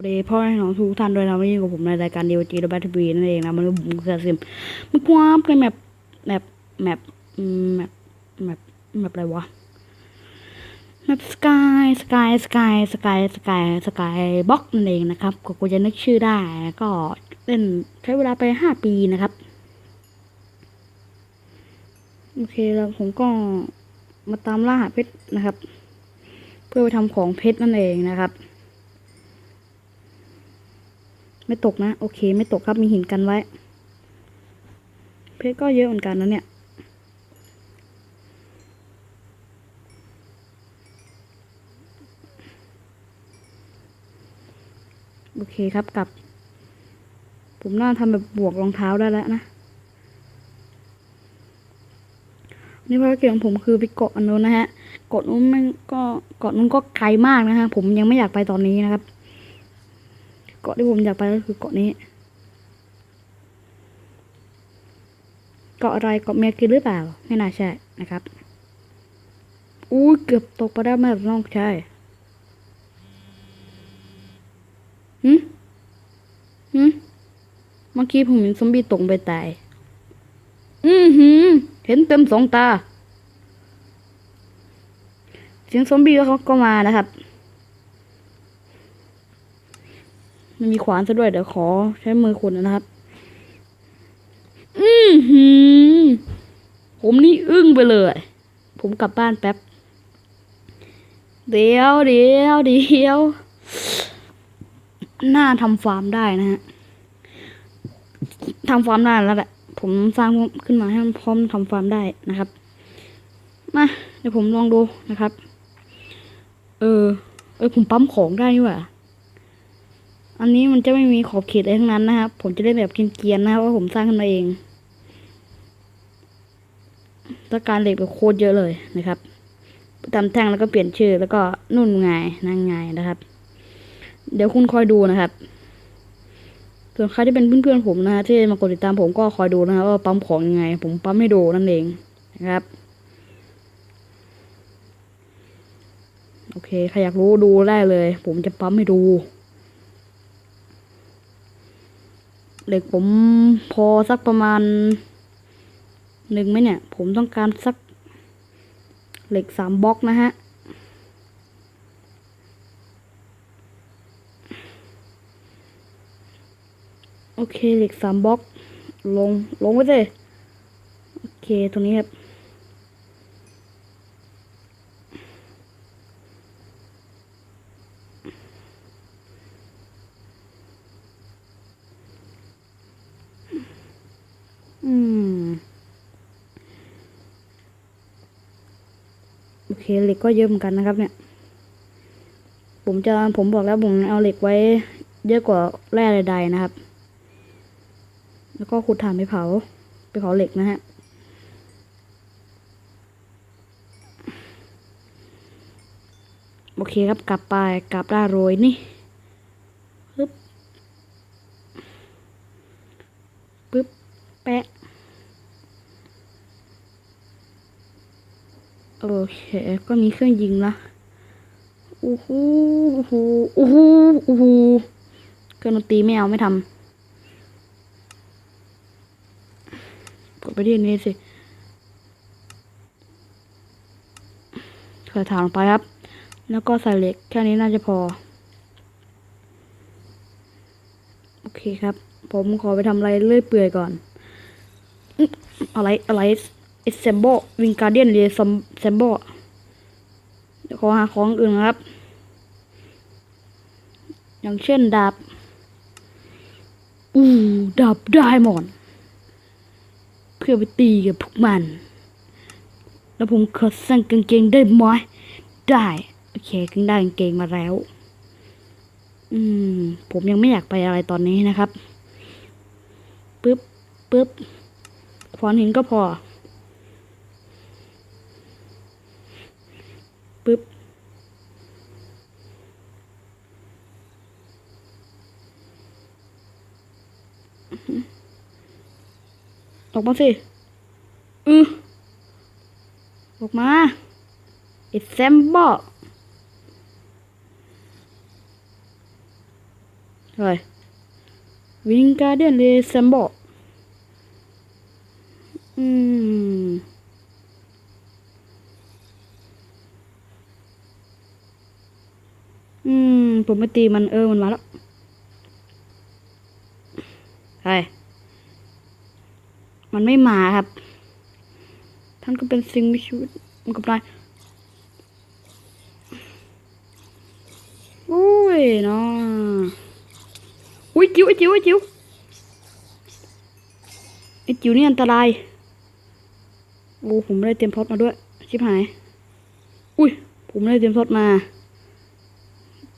สวัสดีพ่อแม่น้องทุกท่านด้วยนะวันนี้อยู่กับผมในรายการดีวจีและแบทบีนั่นเองนะมันเป็นผมเสือซิมมันกว้างเลยแมปแมปแมปแมปแมปแมปอะไรวะแมปสกายสกายสกายสกายสกายสกายบล็อกนั่นเองนะครับก็กูจะนึกชื่อได้ ก็เล่นใช้เวลาไปห้าปีนะครับ โอเคแล้วผมก็มาตามล่าเพชรนะครับ เพื่อไปทำของเพชรนั่นเองนะครับ ไม่ตกนะ โอเค ไม่ตกครับมีหินกันไว้ เพชรก็เยอะเหมือนกันนะเนี่ย โอเคครับกลับ ผมน่าทำแบบบวกรองเท้าได้แล้วนะนี่ภารกิจของผมคือไปเกาะอันนู้นนะฮะเกาะนู้นมันก็เกาะนู้นก็ไกลมากนะฮะผมยังไม่อยากไปตอนนี้นะครับ เกาะที่ผมอยากไปก็คือเกาะนี้ เกาะอะไรเกาะเมียกินหรือเปล่า ไม่น่าใช่นะครับ อู้ยเกือบตกไปได้ไม่ต้องใช่หืมหืมเมื่อกี้ผมเห็นซอมบี้ตกไปตาย อือหือ เห็นเต็มสองตา เสียงซอมบี้เขาก็มานะครับ มันมีขวานซะด้วยเดี๋ยวขอใช้มือขุดนะครับ อือหือ ผมนี่อึ้งไปเลย ผมกลับบ้านแป๊บ เดี๋ยวเดี๋ยวเดี๋ยว น่าทำฟาร์มได้นะฮะทำฟาร์มได้แล้วแหละผมสร้างขึ้นมาให้มันพร้อมทำฟาร์มได้นะครับ มาเดี๋ยวผมลองดูนะครับ เออ เออผมปั๊มของได้นี่หว่า อันนี้มันจะไม่มีขอบเขตอะไรทั้งนั้นนะครับ ผมจะเล่นแบบเกรียนๆนะครับว่าผมสร้างขึ้นมาเองต้องการเหล็กแบบโคตรเยอะเลยนะครับตามแท่งแล้วก็เปลี่ยนชื่อ แล้วก็นุ่นไงนั่งไงนะครับ เดี๋ยวคุณคอยดูนะครับ ส่วนใครที่เป็นเพื่อนๆผมนะฮะที่มากดติดตามผมก็คอยดูนะครับว่าปั๊มของยังไง ผมปั๊มให้ดูนั่นเองนะครับ โอเคใครอยากรู้ดูได้เลย ผมจะปั๊มให้ดู เหล็กผมพอสักประมาณหนึ่งไหมเนี่ย ผมต้องการสักเหล็กสามบล็อกนะฮะ โอเคเหล็กสามบล็อก ลง ลงไปเลย โอเค ตรงนี้ครับ โอเคเหล็กก็เยอะเหมือนกันนะครับเนี่ย ผมจะผมบอกแล้วผมเอาเหล็กไว้ เยอะกว่าแร่ใดๆนะครับ แล้วก็ขุดถ่านไปเผาไปเผาเหล็กนะฮะโอเคครับกลับไปกลับได้โรยนี่ปึ๊บปึ๊บแปะ โอเค ก็มีเครื่องยิงละโอ้โหโอ้โหโอ้โหโอ้โหเครื่องดนตรีไม่เอาไม่ทำกดไปที่นี้สิใส่ถ่านลงไปครับ แล้วก็ใส่เหล็กแค่นี้น่าจะพอ โอเคครับ ผมขอไปทำอะไรเลื่อยเปื่อยก่อน อะไร อะไร เอเซมโบวิงการเดียนเรียซเซมโบขอหาของอื่นนะครับ อย่างเช่นดาบ อู้ดาบไดมอนเพื่อไปตีกับพวกมัน แล้วผมขอสั่งกางเกงได้ไหมได้ โอเคกึ่งได้กางเกงมาแล้ว อืม ผมยังไม่อยากไปอะไรตอนนี้นะครับปึ๊บปึ๊บขวานหินก็พอ ปึ๊บ อกมาสิอือออกมาไอ้แซมบอเฮ้ยวิงการเดียนเลเซมบอกอืมอืมผมไม่ตีมันเออมันมาแล้วใช่ มันไม่มาครับ ท่านก็เป็นสิ่งมีชีวิตมันกับนายอุ้ยเนาะอุ้ยจิ๋วไอจิ๋วไอจิ๋วไอจิ๋วนี่อันตรายโอ้ผมไม่ได้เตรียมพอตมาด้วย ชิบหาย อุ้ย ผมไม่ได้เตรียมพอตมา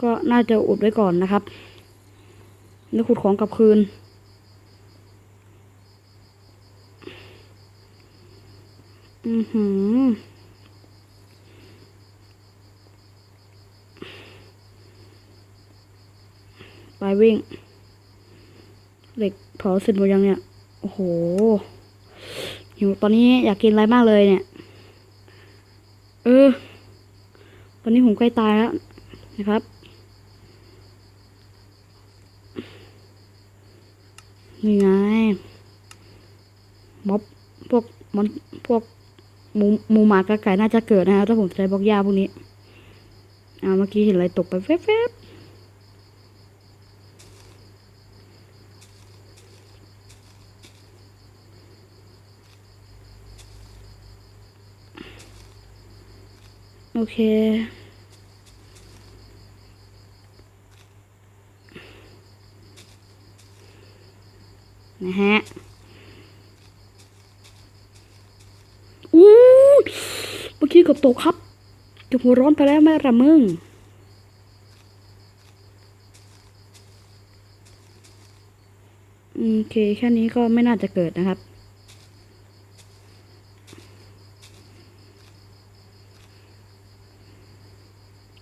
ก็น่าจะอุดไว้ก่อนนะครับ แล้วขุดของกลับคืน อือหือ ไปวิ่ง เหล็กเผาเสร็จหมดยังเนี่ย โอ้โหหิวตอนนี้อยากกินอะไรมากเลยเนี่ย เออ ตอนนี้ผมใกล้ตายแล้วนะครับ นี่ไงม็อบพวกมันพวก หมูหมูหมากระไก่น่าจะเกิดนะครับถ้าผมใช้บล็อกหญ้าพวกนี้อ่าเมื่อกี้เห็นอะไรตกไปแฟบโอเคนะฮะ อู้ เกือบตกครับเกับหัวร้อนไปแล้วแม่ระมึงโอเคแค่นี้ก็ไม่น่าจะเกิดนะครับ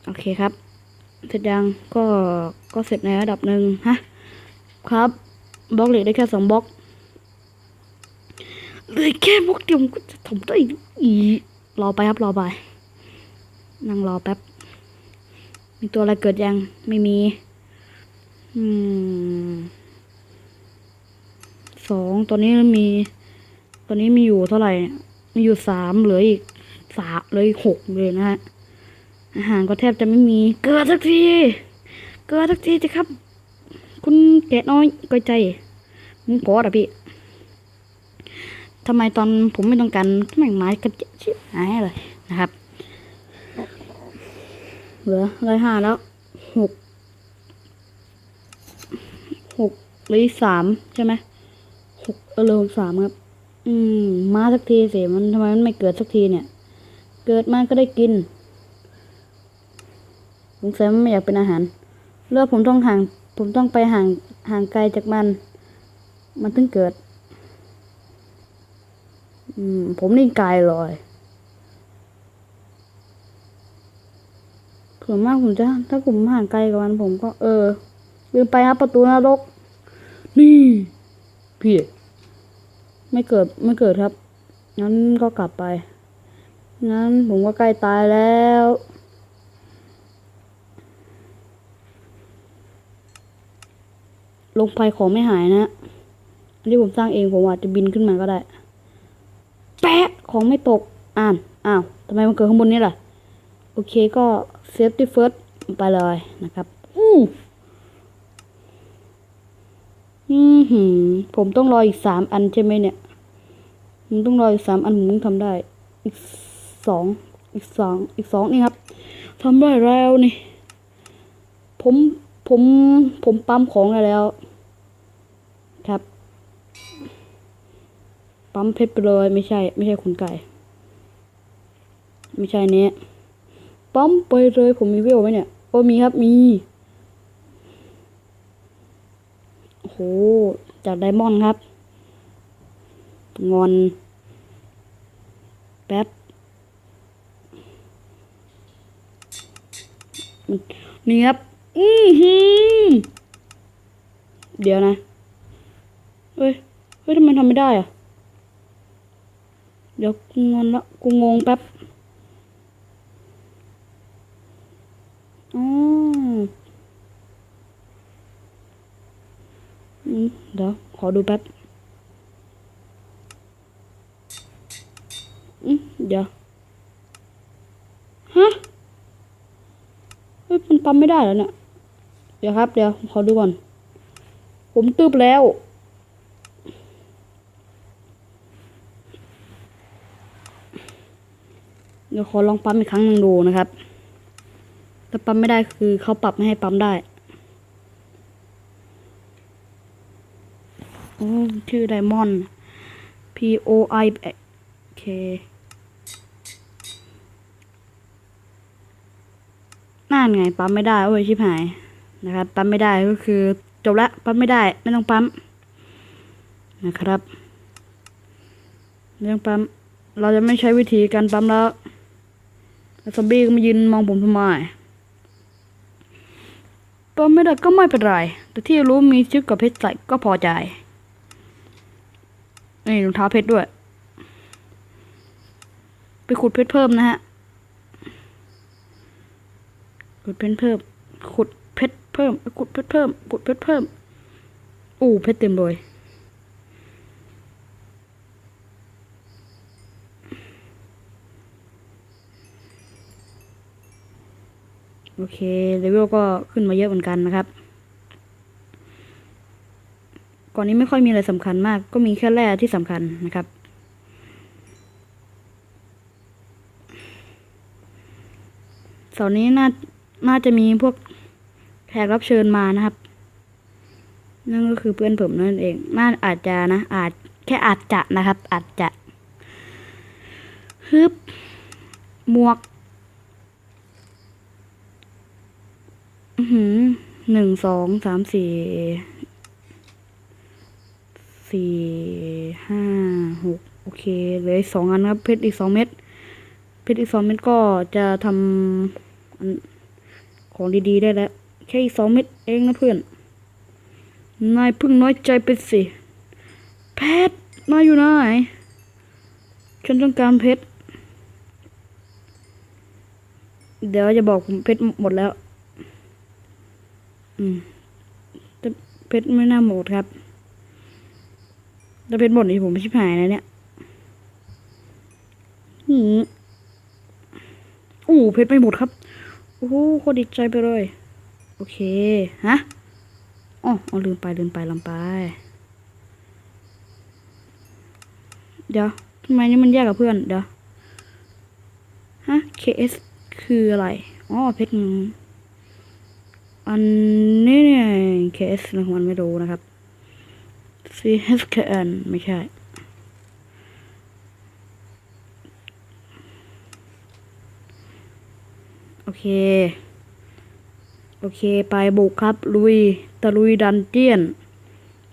โอเคครับ เสร็จยังก็ก็เสร็จในระดับหนึ่งฮะ ครับบล็อกเหล็กได้แค่สองบล็อกเลยแค่บล็อกเดียวก็จะทำได้อีก รอไปครับรอไป นั่งรอแป๊บ มีตัวอะไรเกิดยัง ไม่มี อืมสองตัวนี้มี ตัวนี้มีอยู่เท่าไหร่ มีอยู่สามเหลืออีกสามเหลืออีกหกเลยนะฮะ อาหารก็แทบจะไม่มี เกิดสักที เกิดสักทีจะครับ คุณแกะน้อยก้อยใจมึงกอดอะพี่ ทำไมตอนผมไม่ต้องการแม่งไม้กระเจี๊ยบชิบหายเลยนะครับ เหลือร้อยห้าแล้วหกหกหลือสามใช่ไหมหกเออเลือสามครับ อืม มาสักทีสิมันทำไมมันไม่เกิดสักทีเนี่ย เกิดมาก็ได้กินสงสัยมันไม่อยากเป็นอาหารเลือกผมต้องห่าง ผมต้องไปห่างห่างไกลจากมัน มันถึงเกิด ผมนี่ไกลเลยเผื่อมากผมจะ ถ้าผมห่างไกลกับมันผมก็ เออลืมไปครับประตูนรก นี่พี่ไม่เกิดไม่เกิดครับ งั้นก็กลับไป งั้นผมก็ใกล้ตายแล้ว ลงไปของไม่หายนะ อันที่ผมสร้างเองผมอาจจะบินขึ้นมาก็ได้ แปะของไม่ตกอ่านอ้าวทำไมมันเกิดข้างบนนี้ล่ะ โอเคก็ safety first ไปเลยนะครับ อู้อือหือผมต้องรออีกสามอันใช่ไหมเนี่ยผมต้องรออีกสามอันผมถึงทำได้ อีกสองอีกสองอีกสองนี่ครับทำได้แล้วนี่ ผมผมผมปั๊มของได้แล้ว ครับ ปั๊มเพชรไปเลยไม่ใช่ ไม่ใช่ขนไก่ ไม่ใช่เนี้ยปั๊มไปเลยผมมีเวลไหมเนี่ย โอ้มีครับมีโอ้โหจากไดมอนด์ครับ งอน แป๊บนนี่ครับ อือหือเดี๋ยวนะ เฮ้ย เฮ้ยทำไมทำไม่ได้อะ เดี๋ยวกูงอนละกูงงแป๊บอ๋ออืมเดี๋ยว ขอดูแป๊บอืมเดี๋ยว ฮะเฮ้ยมันปั๊มไม่ได้แล้วเนี่ย เดี๋ยวครับ เดี๋ยว ขอดูก่อน ผมตึบแล้ว ดี๋ยวขอลองปั๊มอีกครั้งหนึ่งดูนะครับถ้าปั๊มไม่ได้คือเขาปรับไม่ให้ปั๊มได้โอ้ชื่อไดมอนด์ P O I K นั่นไงปั๊มไม่ได้โอ้ยชิบหายนะครับ ปั๊มไม่ได้ก็คือจบละปั๊มไม่ได้ ไม่ต้องปั๊มนะครับไม่ต้องปั๊มเราจะไม่ใช้วิธีการปั๊มแล้ว ซอมบี้ก็มายืนมองผมทำไมปั๊มไม่ได้ก็ไม่เป็นไร แต่ที่รู้มีชึกกับเพชรใส่ก็พอใจนี่รองเท้าเพชรด้วย ไปขุดเพชรเพิ่มนะฮะ ขุดเพชรเพิ่ม ขุดเพชรเพิ่ม ขุดเพชรเพิ่ม ขุดเพชรเพิ่ม อู้เพชรเต็มเลย โอเคเลเวลก็ขึ้นมาเยอะเหมือนกันนะครับ ก่อนนี้ไม่ค่อยมีอะไรสำคัญมาก ก็มีแค่แร่ที่สำคัญนะครับ เสาร์นี้น่าน่าจะมีพวกแขกรับเชิญมานะครับ นั่นก็คือเพื่อนผมนั่นเอง น่าอาจจะนะ อาจแค่อาจจะนะครับ อาจจะฮึบหมวก อือ หนึ่งสองสามสี่สี่ห้าหกโอเคเหลืออีกสองอันครับ เพชรอีกสองเม็ดเพชรอีกสองเม็ดก็จะทำของดีๆได้แล้ว แค่อีกสองเม็ดเองนะเพื่อน นายพิ่งน้อยใจไปสิ เพชรนายอยู่ไหนฉันต้องการเพชรเดี๋ยวจะบอกผมเพชรหมดแล้ว อืมแต่เพชรไม่น่าหมดครับถ้าเพชรหมดนี่ผมไม่ชิบหายนะเนี่ยนี่อู้เพชรไม่หมดครับโอ้โหโคตรดีใจไปเลย โอเค ฮะอ๋อเอาลืมไปลืมไปลืมไป เดี๋ยวทำไมนี่มันแยกกับเพื่อน เดี๋ยว ฮะ KS คืออะไร อ๋อ เพชรหนึ่ง อันนี้เนี่ย KS รางวัลไม่รู้นะครับ CHKN ไม่ใช่ โอเค โอเค ไปบุกครับ ลุย ตะลุยดันเจียน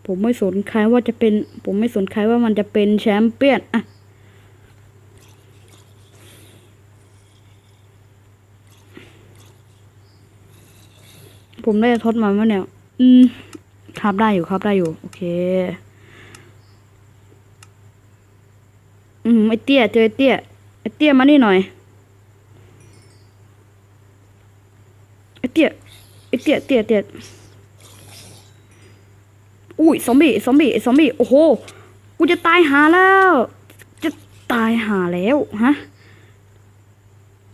ผมไม่สนใครว่าจะเป็น ผมไม่สนใครว่ามันจะเป็นแชมเปี้ยนอะ ผมได้ทดมาเมื่อเนี่ย อืมครับได้อยู่ครับได้อยู่ โอเค อืมไอเตี้ยเจอไอเตี้ยไอเตี้ยมานี่หน่อยไอเตี้ยไอเตี้ยเตี้ยเตี้ยอุ้ยซอมบี้ซอมบี้ซอมบี้โอ้โหกูจะตายหาแล้ว จะตายหาแล้วฮะ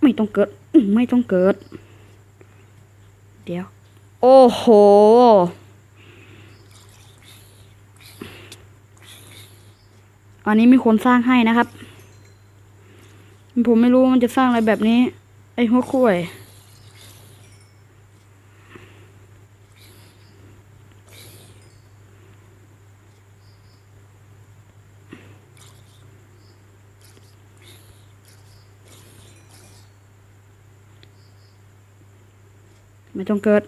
ไม่ต้องเกิด ไม่ต้องเกิด เดี๋ยว โอ้โห อันนี้มีคนสร้างให้นะครับ ผมไม่รู้ว่ามันจะสร้างอะไรแบบนี้ ไอ้หัวคุ้ยไม่ต้องเกิด